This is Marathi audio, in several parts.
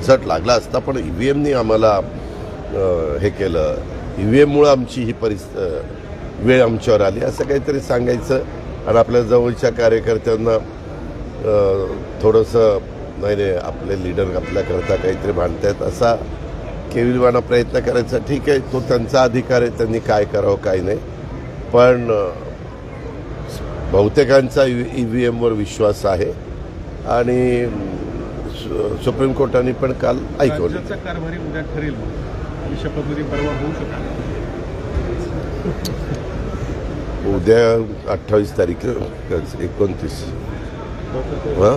रिझल्ट लागला असता पण ई व्ही एमनी आम्हाला हे केलं. ई व्ही एममुळं आमची ही परिस वेळ आमच्यावर आली. असं काहीतरी सांगायचं आणि आपल्या जवळच्या कार्यकर्त्यांना थोडंसं नाही नाही आपले लीडर आपल्याकरता काहीतरी भांडतायत असा केविलवाना प्रयत्न करायचा. ठीक आहे तो त्यांचा अधिकार आहे त्यांनी काय करावं काय नाही. पण बहुतेकांचा ई व्ही एमवर विश्वास आहे. आणि सुप्रीम कोर्टाने पण काल ऐकवलं. कारभारी उद्या ठरेल आणि शपथविधी परवा होऊ शकतो उद्या अठ्ठावीस तारीख एकोणतीस. हां?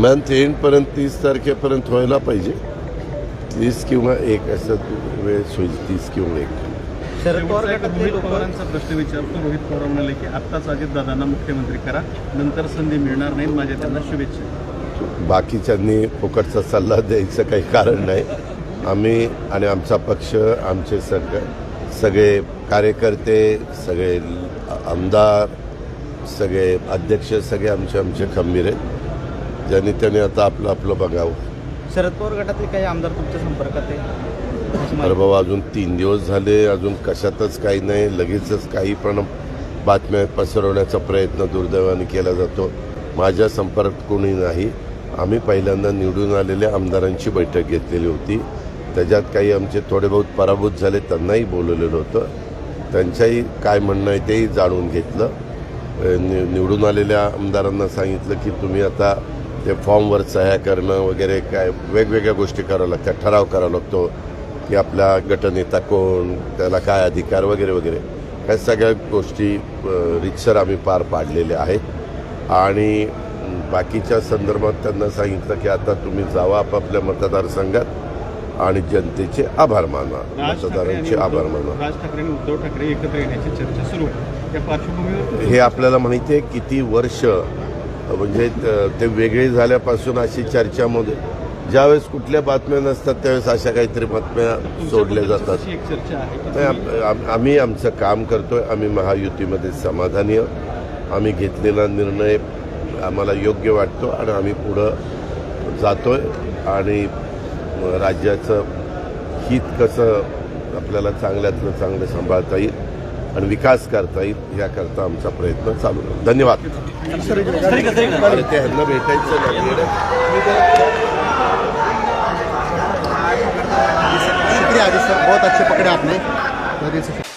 मंथ एंडपर्यंत तीस तारखेपर्यंत व्हायला पाहिजे. तीस किंवा एक असं वेळ होईल तीस किंवा एक. शरद पवार रोहित पवारांचा प्रश्न विचारतो. रोहित पवार म्हणाले की आत्ताच अजितदादांना मुख्यमंत्री करा नंतर संधी मिळणार नाही माझ्या त्यांना शुभेच्छा. बाकीच्यांनी फुकटचा सल्ला द्यायचं काही कारण नाही. आम्ही आणि आमचा पक्ष आमचे सग सगळे कार्यकर्ते सगळे आमदार सगळे अध्यक्ष सगळे आमचे आमचे खंबीर आहेत. ज्यांनी त्यांनी आता आपलं आपलं बघावं. शरद पवार गटातले काही आमदार तुमच्या संपर्कात आहे माहिती. बाबा अजून तीन दिवस झाले अजून कशातच काही नाही लगेचच काही पण बातम्या पसरवण्याचा प्रयत्न दुर्दैवाने केला जातो. माझ्या संपर्कात कोणी नाही. आम्ही पहिल्यांदा निवडून आलेल्या आमदारांची बैठक घेतलेली होती. त्याच्यात काही आमचे थोडे बहुत पराभूत झाले त्यांनाही बोलवलेलं होतं. त्यांच्याही काय म्हणणं आहे तेही जाणून घेतलं. नि निवडून आलेल्या आमदारांना सांगितलं की तुम्ही आता ते फॉर्मवर सह्या करणं वगैरे काय वेगवेगळ्या गोष्टी कराव्या लागतात ठराव करावा लागतो. की आपला गटनेता कोण त्याला काय अधिकार वगैरे वगैरे ह्या सगळ्या गोष्टी अ, रितसर आम्ही पार पाडलेल्या आहेत. आणि बाकीच्या संदर्भात त्यांना सांगितलं की आता तुम्ही जावा आपापल्या मतदारसंघात आणि जनतेचे आभार माना राज ठाकरे आणि मतदारांचे आभार माना. उद्धव- राज ठाकरे आणि उद्धव ठाकरे एकत्र येण्याची चर्चा सुरू त्या पार्श्वभूमीवर हे आपल्याला माहिती आहे किती वर्ष म्हणजे त- ते वेगळे झाल्यापासून अशी चर्चामध्ये ज्यावेळेस कुठल्या बातम्या नसतात त्यावेळेस अशा काहीतरी बातम्या सोडल्या जातात. अशी एक चर्चा आहे की? नाही, तुम्ही- आम- आम- आम्ही आमचं काम करतोय आम्ही महायुतीमध्ये समाधानी आहोत. आम्ही घेतलेला निर्णय आम्हाला योग्य वाटतो आणि आम्ही पुढं जातोय आणि राज्याचं हित कसं आपल्याला चांगल्यातलं चांगलं सांभाळता येईल आणि विकास करता येईल याकरता आमचा प्रयत्न चालू आहे धन्यवाद. ते ह्यांना भेटायचं नाही. बहुत अच्छे पकड़े आपने